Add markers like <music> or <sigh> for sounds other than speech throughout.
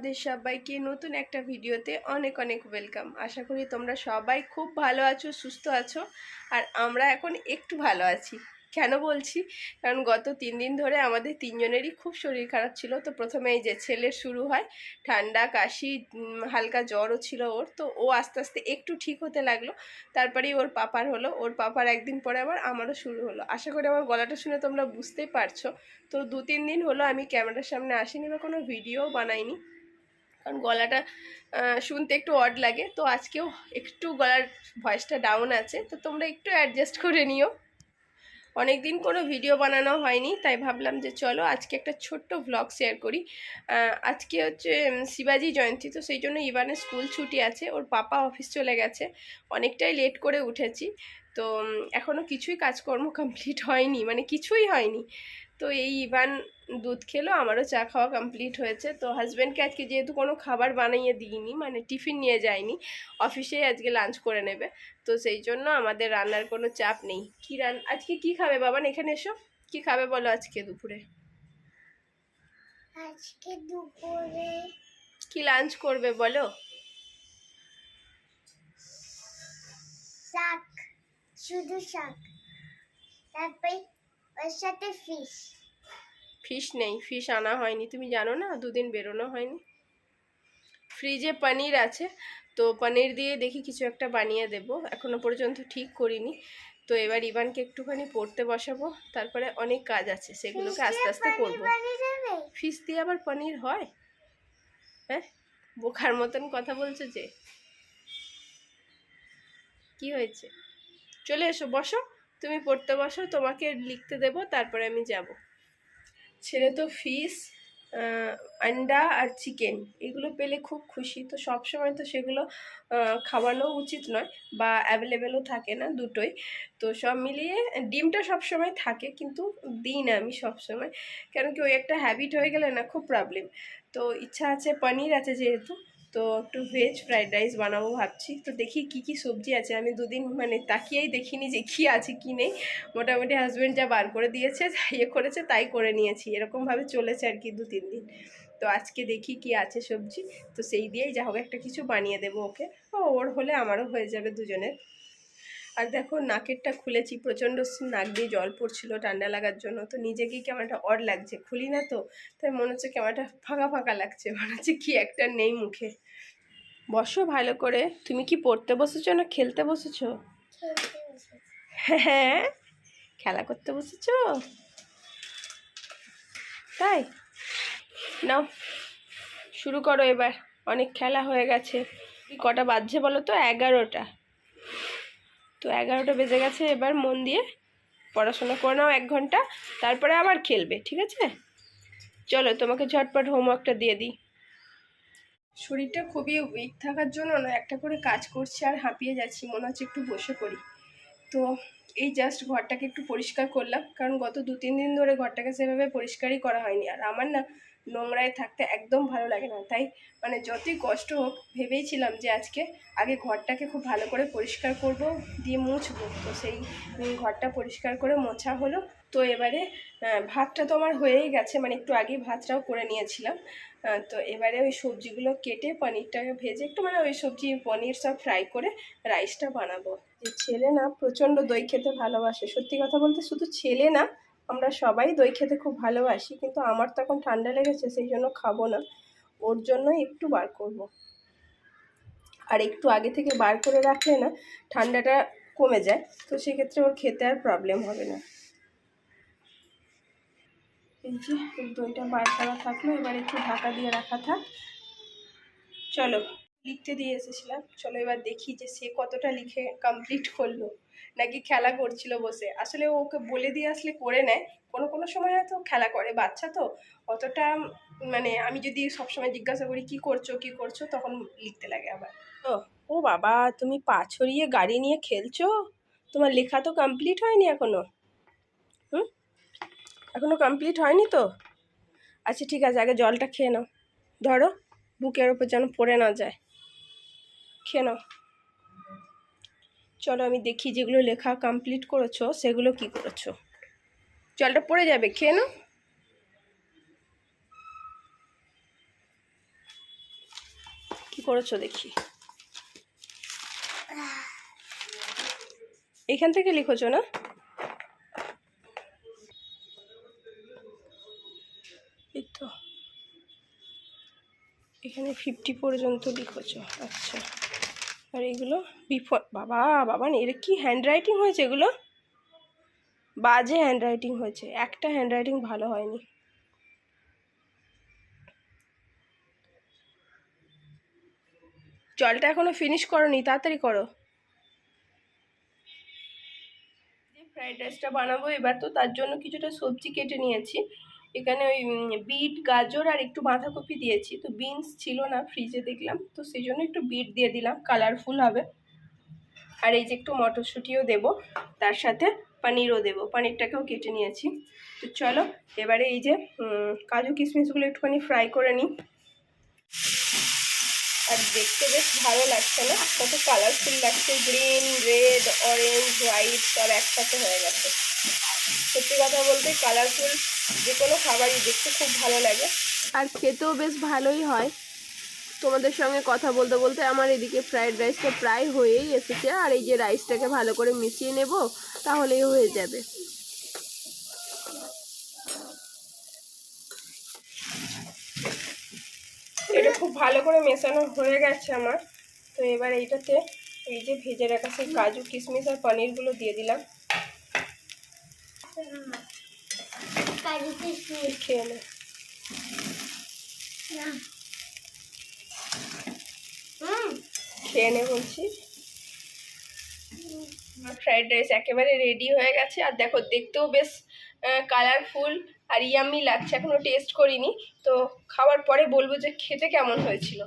তোমাদের সবাইকে নতুন একটা ভিডিওতে অনেক অনেক ওয়েলকাম আশা করি তোমরা সবাই খুব ভালো আছো, সুস্থ আছো, আর আমরা এখন একটু ভালো আছি। কেন বলছি? কারণ গত তিন দিন ধরে আমাদের তিনজনেরই খুব শরীর খারাপ ছিল। তো প্রথমে এই যে ছেলের শুরু হয়, ঠান্ডা, কাশি হালকা জ্বরও ছিল ওর। তো ও আস্তে আস্তে একটু ঠিক হতে লাগল। তারপরেই ওর পাপার হলো। ওর পাপার একদিন পরে আবার আমারও শুরু হলো। আশা করি আমার গলাটা শুনে তোমরা বুঝতেই পারছ। তো দু তিন দিন হলো আমি ক্যামেরার সামনে আসিনি বা কোনো ভিডিও বানাইনি। কারণ গলাটা শুনতে একটু অড লাগে। তো আজকেও একটু গলার ভয়েসটা ডাউন আছে। তো তোমরা একটু অ্যাডজাস্ট করে নিও। অনেক দিন কোনো ভিডিও বানানো হয়নি, তাই ভাবলাম যে চলো আজকে একটা ছোট্ট ভ্লগ শেয়ার করি। আজকে হচ্ছে শিবাজি জয়ন্তী, তো সেই জন্য ইভানের স্কুল ছুটি আছে। ওর পাপা অফিস চলে গেছে। অনেকটাই লেট করে উঠেছি। তো এখনও কিছুই কাজকর্ম <laughs> কমপ্লিট হয়নি। মানে কিছুই হয়নি। তো এই ইভান দুধ খেলো আমারও চা খাওয়া কমপ্লিট হয়েছে। তো হাজব্যান্ডকে আজকে যেহেতু কোনো খাবার বানাইয়ে দিইনি মানে টিফিন নিয়ে যায়নি অফিসেই আজকে লাঞ্চ করে নেবে। তো সেই জন্য আমাদের রান্নার কোনো চাপ নেই। কি রান আজকে কি খাবে বাবান? এখানে এসো। কি খাবে বলো আজকে দুপুরে? আজকে দুপুরে কি লাঞ্চ করবে বলো? শাক শুধু শাক। তারপরে ওর সাথে ফিশ ফিশ নেই ফিশ আনা হয়নি। তুমি জানো না দুদিন বেরোনো হয়নি। ফ্রিজে পনির আছে তো পনির দিয়ে দেখি কিছু একটা বানিয়ে দেব। এখনও পর্যন্ত ঠিক করিনি। তো এবার ইভানকে একটুখানি পড়তে বসাবো। তারপরে অনেক কাজ আছে সেগুলোকে আস্তে আস্তে করব। ফিশ দিয়ে আবার পনির হয়? হ্যাঁ? বোকার মতন কথা বলছো যে? কি হয়েছে? চলে এসো বসো। তুমি পড়তে বসো, তোমাকে লিখতে দেবো, তারপরে আমি যাব। ছেলে তো ফিশ আন্ডা আর চিকেন, এগুলো পেলে খুব খুশি। তো সব সময় তো সেগুলো খাওয়ানো উচিত নয় বা অ্যাভেলেবেলও থাকে না দুটোই। তো সব মিলিয়ে ডিমটা সব সময় থাকে, কিন্তু দিই না আমি সব সময় কেন কি ওই একটা হ্যাবিট হয়ে গেলে না খুব প্রবলেম তো ইচ্ছা আছে পনির আছে যেহেতু তো একটু ভেজ ফ্রাইড রাইস বানাবো ভাবছি। তো দেখি কি কি সবজি আছে। আমি দুদিন মানে তাকিয়েই দেখিনি যে কী আছে কি নেই। মোটামুটি হাজব্যান্ড যা বার করে দিয়েছে, যা ইয়ে করেছে, তাই করে নিয়েছি। এরকমভাবে চলেছে আর কি দু তিন দিন। তো আজকে দেখি কি আছে সবজি। তো সেই দিয়েই যা হোক একটা কিছু বানিয়ে দেবো ওকে। ওর হলে আমারও হয়ে যাবে দুজনের। আর দেখো, নাকেরটা খুলেছি, প্রচণ্ড নাক দিয়ে জল পড়ছিল ঠান্ডা লাগার জন্য। তো নিজেকেই কেমন একটা অড লাগছে। খুলি না তো? তাই মনে হচ্ছে একটা ফাঁকা ফাঁকা লাগছে। মনে হচ্ছে কি একটা নেই মুখে। বসো ভালো করে। তুমি কি পড়তে বসেছো না খেলতে বসেছো? হ্যাঁ খেলা করতে বসেছো? তাই? নাও, শুরু করো এবার। অনেক খেলা হয়ে গেছে। কটা বাজছে বলো তো? এগারোটা। তো এগারোটা বেজে গেছে, এবার মন দিয়ে পড়াশোনা করে নাও এক ঘণ্টা, তারপরে আবার খেলবে, ঠিক আছে? চলো, তোমাকে ঝটপট হোমওয়ার্কটা দিয়ে দিই। শরীরটা খুবই উইক থাকার জন্য না, একটা করে কাজ করছি আর হাঁপিয়ে যাচ্ছি, মনে হচ্ছে একটু বসে পড়ি। তো এই জাস্ট ঘরটাকে একটু পরিষ্কার করলাম, কারণ গত দু তিন দিন ধরে ঘরটাকে সেভাবে পরিষ্কারই করা হয়নি। আর আমার না নোংরায় থাকতে একদম ভালো লাগে না। তাই মানে যতই কষ্ট হোক, ভেবেইছিলাম যে আজকে আগে ঘরটাকে খুব ভালো করে পরিষ্কার করব, দিয়ে মুছবো। তো সেই ঘরটা পরিষ্কার করে মোছা হলো। তো এবারে ভাতটা তো আমার হয়েই গেছে মানে একটু আগেই ভাতটাও করে নিয়েছিলাম। তো এবারে ওই সবজিগুলো কেটে পনিরটাকে ভেজে একটু মানে ওই সবজি, পনির সব ফ্রাই করে রাইসটা বানাবো। ছেলে না প্রচণ্ড দই খেতে ভালোবাসে। সত্যি কথা বলতে শুধু ছেলে না আমরা সবাই দই খেতে খুব ভালোবাসি, কিন্তু আমার তো এখন ঠান্ডা লেগেছে, সেই জন্য খাব না। ওর জন্য একটু বার করব। আর একটু আগে থেকে বার করে রাখলে না ঠান্ডাটা কমে যায়, তো সেক্ষেত্রে ওর খেতে আর প্রবলেম হবে না। এই যে দইটা বার করা থাকল, এবার একটু ঢাকা দিয়ে রাখা থাক। চলো। লিখতে দিয়ে এসেছিলাম। চলো এবার দেখি যে সে কতটা লিখে কমপ্লিট করল, নাকি খেলা করছিল বসে। আসলে ওকে বলে দিয়ে আসলে করে নেয়। কোনো কোনো সময় হয়তো খেলা করে। বাচ্চা তো, অতটা মানে আমি যদি সবসময় জিজ্ঞাসা করি, কি করছ কি করছ? তখন লিখতে লাগে আবার। ও ও বাবা, তুমি পা ছড়িয়ে গাড়ি নিয়ে খেলছো? তোমার লেখা তো কমপ্লিট হয়নি এখনও। হুম? এখনও কমপ্লিট হয়নি তো? আচ্ছা ঠিক আছে, আগে জলটা খেয়ে নাও। ধরো, বুকের ওপর যেন পড়ে না যায়। খেয়ে নাও। চলো আমি দেখি যেগুলো লেখা কমপ্লিট করেছ, সেগুলো কি করেছ। জলটা পড়ে যাবে, খেয়ে নাও। কি করেছ দেখি। এখান থেকে লিখেছো না? এই তো। এখানে ফিফটি পর্যন্ত লিখেছো আচ্ছা। আর এগুলো বিফোর বাবা বাবা এর কি হ্যান্ড রাইটিং হয়েছে এগুলো? বাজে হ্যান্ড রাইটিং হয়েছে, একটা হ্যান্ড রাইটিং ভালো হয়নি। জলটা এখনও ফিনিশ করনি, তাড়াতাড়ি করো। ফ্রাইড রাইসটা বানাবো এবার তো তার জন্য কিছুটা সবজি কেটে নিয়েছি। এখানে ওই বিট, গাজর আর একটু বাঁধাকপি দিয়েছি। তো বিনস ছিল না ফ্রিজে দেখলাম। তো সেই জন্য একটু বিট দিয়ে দিলাম। কালারফুল হবে। আর এই যে একটু মটরশুঁটিও দেব। তার সাথে পনিরও দেব। পনিরটাকেও কেটে নিয়েছি। তো চলো, এবারে এই যে কাজু কিশমিশগুলো একটুখানি ফ্রাই করে নিই। আর দেখতে বেশ ভালো লাগছে না? কত কালারফুল লাগছে। গ্রিন রেড অরেঞ্জ হোয়াইট সব একসাথে হয়ে গেছে। সত্যি কথা বলতে কালারফুল যে কোনো খাবারই দেখতে খুব ভালো লাগে। আর খেতেও বেশ ভালোই হয়। তোমাদের সঙ্গে কথা বলতে বলতে আমার এদিকে ফ্রাইড রাইসটা প্রায় হয়েই এসেছে। আর এই যে রাইসটাকে ভালো করে মিশিয়ে নেব তাহলেই হয়ে যাবে। এটা খুব ভালো করে মেশানো হয়ে গেছে আমার। তো এবার এইটাতে এই যে ভেজে রাখা সেই কাজু কিশমিশ আর পনিরগুলো দিয়ে দিলাম। নে না হুম খেয়ে নে বলছি। ফ্রাইড রাইস একেবারে রেডি হয়ে গেছে। আর দেখো, দেখতেও বেশ কালারফুল আর ইয়ামি লাগছে। এখনও টেস্ট করিনি। তো খাওয়ার পরে বলব যে খেতে কেমন হয়েছিল।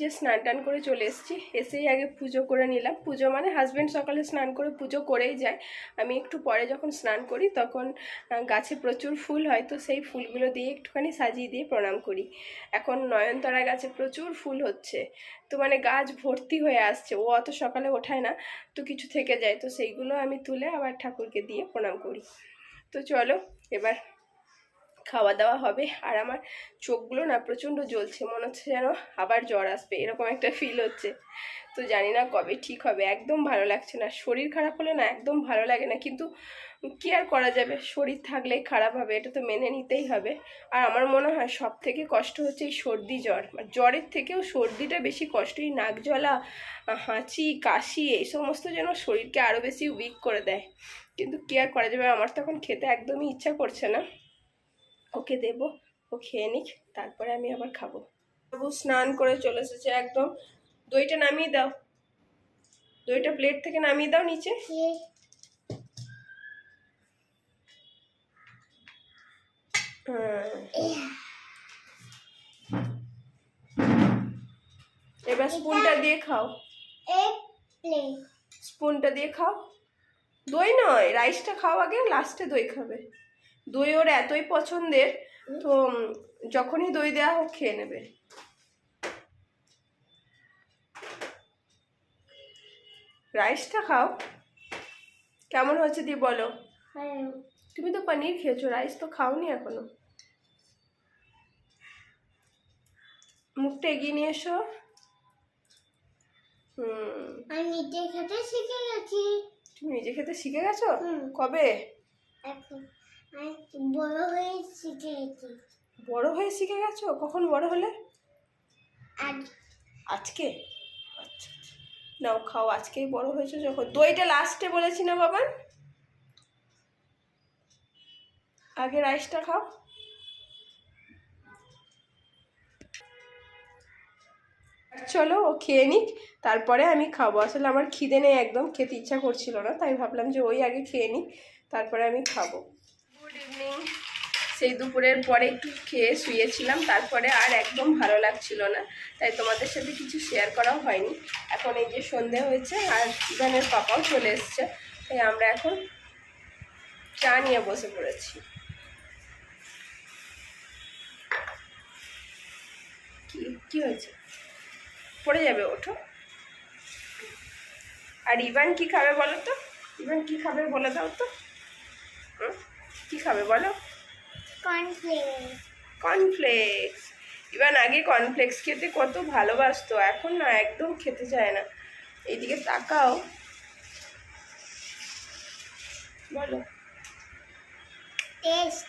যে স্নান টান করে চলে এসেছি, এসেই আগে পুজো করে নিলাম। পুজো মানে হাজব্যান্ড সকালে স্নান করে পুজো করেই যায়। আমি একটু পরে যখন স্নান করি তখন গাছে প্রচুর ফুল হয়, তো সেই ফুলগুলো দিয়ে একটুখানি সাজিয়ে দিয়ে প্রণাম করি। এখন নয়নতারা গাছে প্রচুর ফুল হচ্ছে। তো মানে গাছ ভর্তি হয়ে আসছে, ও অত সকালে ওঠায় না, তো কিছু থেকে যায়। তো সেইগুলো আমি তুলে আবার ঠাকুরকে দিয়ে প্রণাম করি। তো চলো, এবার খাওয়া দাওয়া হবে। আর আমার চোখগুলো না প্রচণ্ড জ্বলছে, মনে হচ্ছে যেন আবার জ্বর আসবে, এরকম একটা ফিল হচ্ছে। তো জানি না কবে ঠিক হবে, একদম ভালো লাগছে না। শরীর খারাপ হলে না একদম ভালো লাগে না, কিন্তু কি আর করা যাবে? শরীর থাকলেই খারাপ হবে, এটা তো মেনে নিতেই হবে। আর আমার মনে হয় সব থেকে কষ্ট হচ্ছে এই সর্দি জ্বর। জ্বরের থেকেও সর্দিটা বেশি কষ্ট, এই নাক জ্বলা হাঁচি, কাশি, এই সমস্ত যেন শরীরকে আরও বেশি উইক করে দেয়। কিন্তু কি আর করা যাবে? আমার তখন খেতে একদমই ইচ্ছা করছে না। ওকে দেবো, ও খেয়ে নিক, তারপরে আমি আবার খাব। বাবু স্নান করে চলে এসেছে একদম। দইটা নামিয়ে দাও। দইটা প্লেট থেকে নামিয়ে দাও নিচে। কে এবার স্পুনটা দিয়ে খাও। স্পুনটা দিয়ে খাও। দই নয়, রাইসটা খাও আগে লাস্টে দই খাবে। দই ওর এতই পছন্দের তো যখনই দই দেওয়া হোক খেয়ে নেবে। রাইসটা খাও। কেমন হয়েছে দিয়ে বলো? হ্যাঁ। তুমি তো পনির খেয়েছো রাইস তো খাওনি এখনও। মুখটা এগিয়ে নিয়ে এসো। হুম। আমি নিজে খেতে শিখে গেছি। তুমি নিজে খেতে শিখে গেছো? কবে? এখন। বড় হয়ে শিখে গেছি। বড় হয়ে শিখে গেছো? কখন বড় হলে? আজ। আজকে? আচ্ছা আচ্ছা। নাও খাও আজকেই বড় হয়েছো যখন। দইটা লাস্টে বলেছি না বাবান আগে রাইসটা খাও। চলো ও খেয়ে নিক। তারপরে আমি খাব। আসলে আমার খিদে নেই একদম খেতে ইচ্ছা করছিল না তাই ভাবলাম যে ওই আগে খেয়ে নিক। তারপরে আমি খাব। গুড ইভিনিং সেই দুপুরের পরে একটু খেয়ে শুয়েছিলাম, তারপরে আর একদম ভালো লাগছিল না, তাই তোমাদের সাথে কিছু শেয়ার করাও হয়নি। এখন এই যে সন্ধে হয়েছে আর ইভানের পাপাও চলে এসছে, তাই আমরা এখন চা নিয়ে বসে পড়েছি। কি কি হয়েছে? পড়ে যাবে, ওঠো। আর ইভান কি খাবে বলো তো? ইভান কি খাবে বলে দাও তো? হুম? কি খাবে বলো? কর্নফ্লেক্স কর্নফ্লেক্স ইভান আগে কর্নফ্লেক্স খেতে কত ভালোবাসতো এখন না একদম খেতে চায় না। এইদিকে তাকাও। বলো। টেস্ট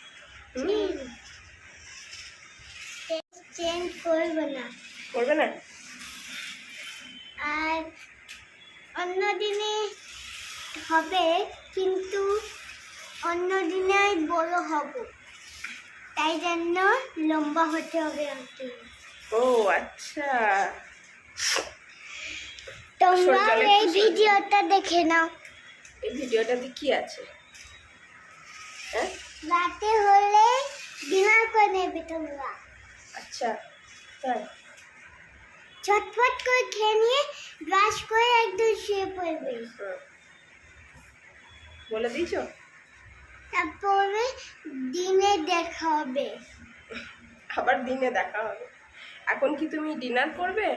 চেঞ্জ করবে না। করবে না? আর অন্য দিনে হবে কিন্তু অন্য দিনে বড় হব। তাই জন্য লম্বা হতে হবে আমাকে। ও আচ্ছা। তোমরা এই ভিডিওটা দেখে নাও। এই ভিডিওটাতে কি আছে? হ্যাঁ? রাতে হলে ডিনার করে নেবে তোমরা। আচ্ছা তাই। চটপট করে খেয়ে নিয়ে ব্রাশ করে একদম শুয়ে পড়বে। বলে দিয়েছ? তারপরে দিনে দেখা হবে। আবার দিনে দেখা হবে। এখন কি তুমি ডিনার করবে।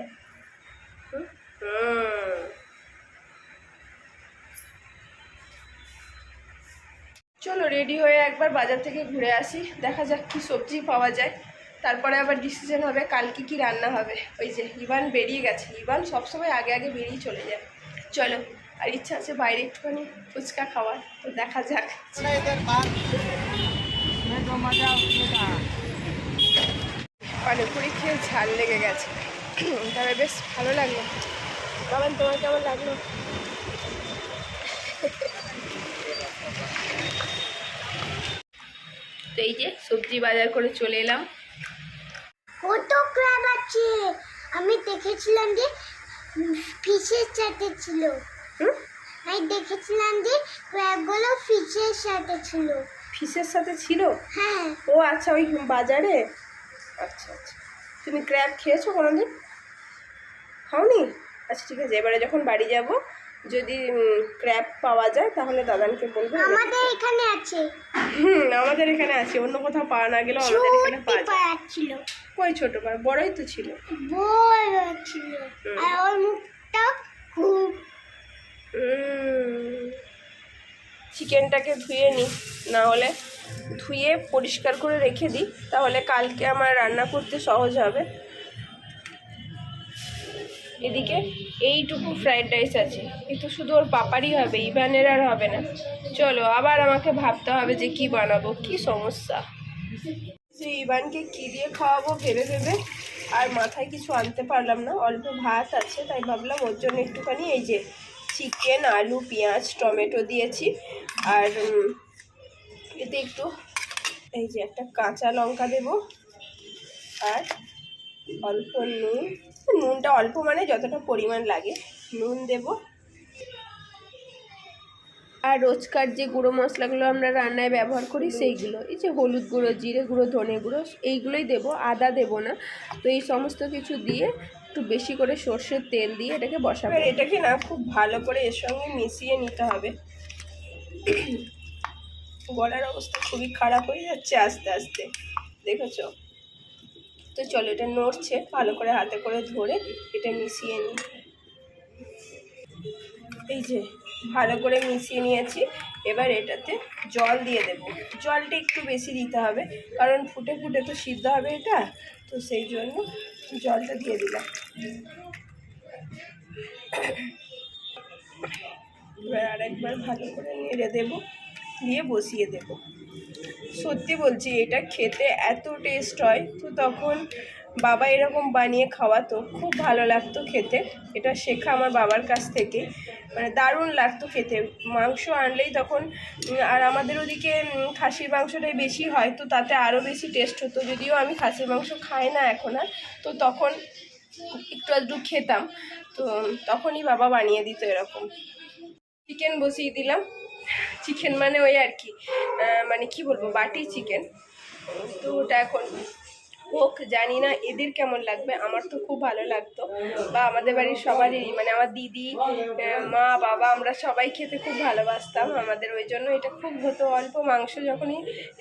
চলো রেডি হয়ে একবার বাজার থেকে ঘুরে আসি, দেখা যাক কি সবজি পাওয়া যায়। তারপরে আবার ডিসিশন হবে কালকে কি রান্না হবে। ওই যে ইভান বেরিয়ে গেছে, ইভান সবসময় আগে আগে বেরিয়ে চলে যায়। চলো। আর ইচ্ছা আছে বাইরে একটুখানি ফুচকা খাওয়ার, তো দেখা যাক। পানিপুরি খেয়ে ঝাল লেগে গেছে। তবে বেশ ভালো লাগল। বাবান, তোমার কেমন লাগল? তো এই যে সবজি বাজার করে চলে এলাম। আমি দেখেছিলাম যে ফিশের সাথে ছিল। আমি দেখেছিলাম যে ক্র্যাবগুলো ফিশের সাথে ছিল। ফিশের সাথে ছিল? হ্যাঁ। ও আচ্ছা ওই বাজারে? আচ্ছা আচ্ছা। তুমি ক্র্যাব খেয়েছো কোনোদিন? খাওনি? আচ্ছা ঠিক আছে এবারে যখন বাড়ি যাব যদি ক্র্যাব পাওয়া যায় তাহলে দাদানকে বলব। আমাদের এখানে আছে। হুম আমাদের এখানে আছে অন্য কোথাও পাওয়া না গেলেও আমাদের এখানে পাওয়া ছিল। কই ছোট পাড়া? বড়ই তো ছিল। বড় ছিল। আর ওর মুখটা খুব চিকেনটাকে ধুয়ে নিই না হলে ধুয়ে পরিষ্কার করে রেখে দিই, তাহলে কালকে আমার রান্না করতে সহজ হবে। এদিকে এইটুকু ফ্রাইড রাইস আছে, কিন্তু শুধু ওর পাপারই হবে, ইভানের আর হবে না। চলো, আবার আমাকে ভাবতে হবে যে কি বানাবো, কি সমস্যা। যে ইভানকে কী দিয়ে খাওয়াবো ভেবে ভেবে আর মাথায় কিছু আনতে পারলাম না, অল্প ভাত আছে, তাই ভাবলাম ওর জন্য একটুখানি এই যে চিকেন আলু, পেঁয়াজ, টমেটো দিয়েছি। আর এতে একটু এই যে একটা কাঁচা লঙ্কা দেব। আর অল্প নুন। নুনটা অল্প মানে যতটা পরিমাণ লাগে নুন দেব। আর রোজকার যে গুঁড়ো মশলাগুলো আমরা রান্নায় ব্যবহার করি সেইগুলো। এই যে হলুদ গুঁড়ো, জিরে গুঁড়ো, ধনে গুঁড়ো, এইগুলোই দেবো। আদা দেবো না। তো এই সমস্ত কিছু দিয়ে একটু বেশি করে সর্ষের তেল দিয়ে এটাকে বসাবো। এটাকে না খুব ভালো করে এর সঙ্গে মিশিয়ে নিতে হবে। গলার অবস্থা খুবই খারাপ হয়ে যাচ্ছে আস্তে আস্তে। দেখেছ? তো চলো এটা নড়ছে, ভালো করে হাতে করে ধরে এটা মিশিয়ে নিই। এই যে, ভালো করে মিশিয়ে নিয়েছি। এবার এটাতে জল দিয়ে দেব। জলটা একটু বেশি দিতে হবে, কারণ ফুটে ফুটে তো সিদ্ধ হবে এটা। তো সেই জন্য জলটা দিয়ে দিলাম এবার আরেকবার ভালো করে নেড়ে দেব দিয়ে বসিয়ে দেব। সত্যি বলছি, এটা খেতে এত টেস্ট হয়। তো তখন বাবা এরকম বানিয়ে খাওয়াতো, খুব ভালো লাগতো খেতে। এটা শেখা আমার বাবার কাছ থেকে। মানে দারুণ লাগতো খেতে। মাংস আনলেই তখন আর আমাদের ওদিকে খাসির মাংসটাই বেশি হয়, তো তাতে আরও বেশি টেস্ট হতো। যদিও আমি খাসির মাংস খাই না এখন আর, তো তখন একটু আধটু খেতাম। তো তখনই বাবা বানিয়ে দিত এরকম। চিকেন বসিয়ে দিলাম। চিকেন মানে ওই আর কি মানে কি বলব, বাটি চিকেন তো ওটা এখন হোক, জানি না এদের কেমন লাগবে, আমার তো খুব ভালো লাগতো। বা আমাদের বাড়ির সবারই মানে আমার দিদি মা, বাবা, আমরা সবাই খেতে খুব ভালোবাসতাম। আমাদের ওই জন্য এটা খুব হতো, অল্প মাংস যখনই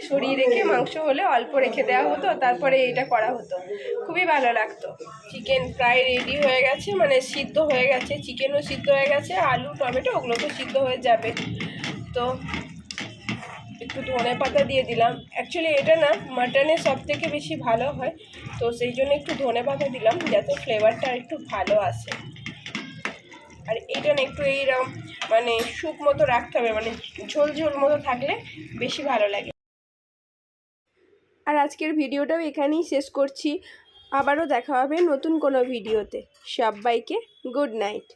সরিয়ে রেখে মাংস হলে অল্প রেখে দেওয়া হতো, তারপরে এটা করা হতো। খুবই ভালো লাগতো। চিকেন প্রায় রেডি হয়ে গেছে মানে সিদ্ধ হয়ে গেছে চিকেনও সিদ্ধ হয়ে গেছে, আলু, টমেটো, ওগুলো তো সিদ্ধ হয়ে যাবে। তো একটু ধনে পাতা দিয়ে দিলাম। অ্যাকচুয়ালি এটা না মাটনে সব থেকে বেশি ভালো হয়। তো সেই জন্য একটু ধনে পাতা দিলাম, যাতে ফ্লেভারটা একটু ভালো আসে। আর এটা না একটু এইরকম মানে স্যুপ মতো রাখতে হবে মানে ঝোল ঝোল মতো থাকলে বেশি ভালো লাগে। আর আজকের ভিডিওটাও এখানেই শেষ করছি। আবারও দেখা হবে নতুন কোনো ভিডিওতে। সবাইকে গুড নাইট